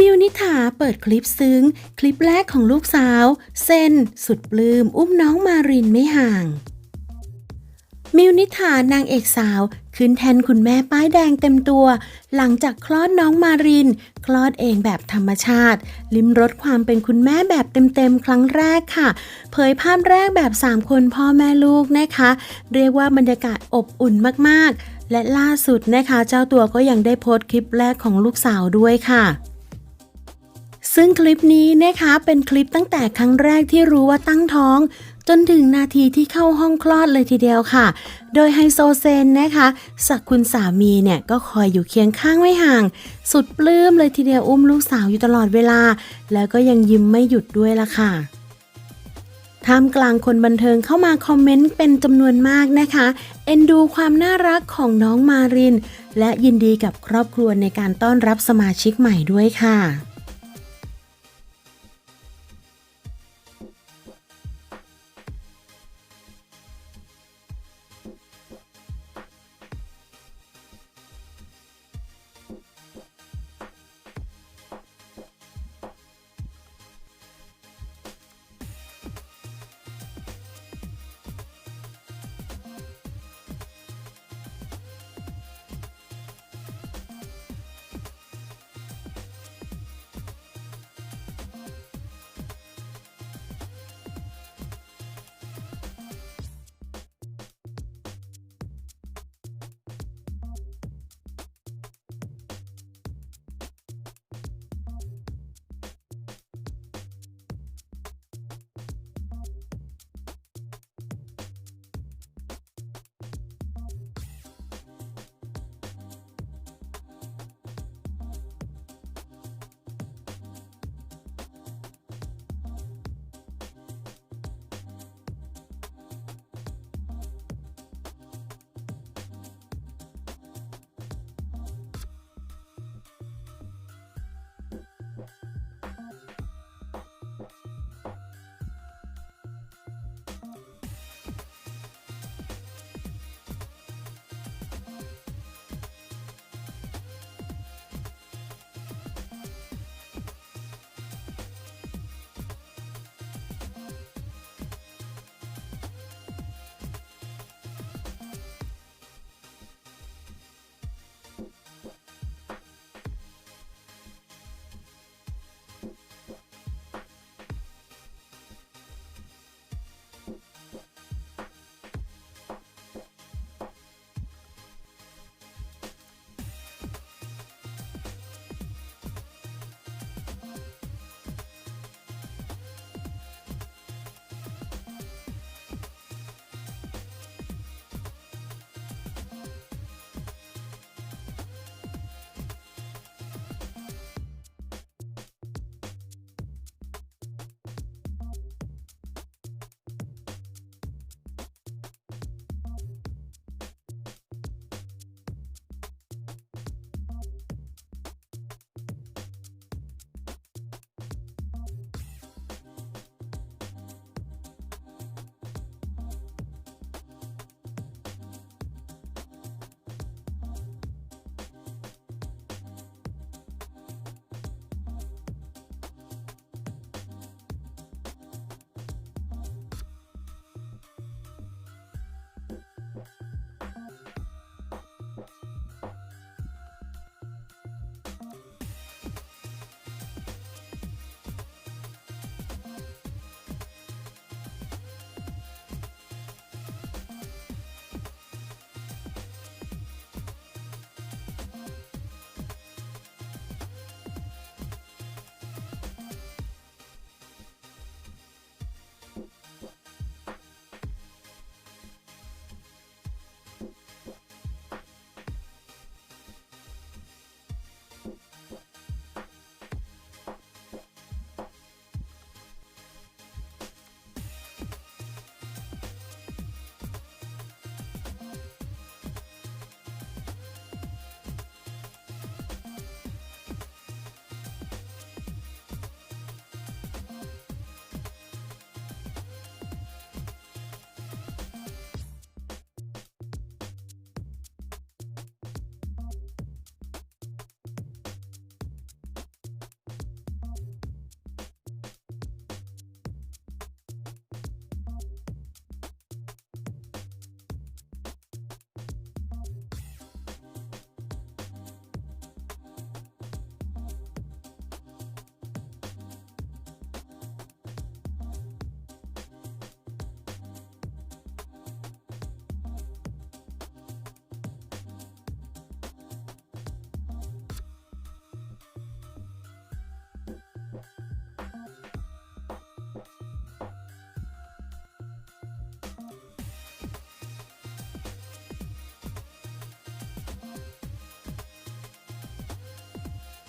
มิวนิถาเปิดคลิปซึ้ง คลิปแรกของลูกสาว เซนสุดปลืม้มอุ้มน้องมารินไม่ห่าง มิวนิถานางเอกสาว ขึ้นแทนคุณแม่ป้ายแดงเต็มตัว หลังจากคลอดน้องมาริน คลอดเองแบบธรรมชาติ ลิ้มรสความเป็นคุณแม่แบบเต็มๆครั้งแรกค่ะ เผยภาพแรกแบบ 3 คนพ่อแม่ลูกนะคะ เรียกว่าบรรยากาศอบอุ่นมากๆ และล่าสุดนะคะ เจ้าตัวก็ยังได้โพสต์คลิปแรกของลูกสาวด้วยค่ะ ซึ่งคลิปนี้นะคะเป็นคลิปตั้งแต่ครั้งแรกที่รู้ว่าตั้งท้อง จนถึงนาทีที่เข้าห้องคลอดเลยทีเดียวค่ะ โดยไฮโซเซนนะคะสักคุณสามีเนี่ยก็คอยอยู่เคียงข้างไม่ห่าง สุดปลื้มเลยทีเดียวอุ้มลูกสาวอยู่ตลอดเวลา แล้วก็ยังยิ้มไม่หยุดด้วยล่ะค่ะท่ามกลางคนบันเทิงเข้ามาคอมเมนต์เป็นจำนวนมากนะคะ เอ็นดูความน่ารักของน้องมาริน และยินดีกับครอบครัวในการต้อนรับสมาชิกใหม่ด้วยค่ะ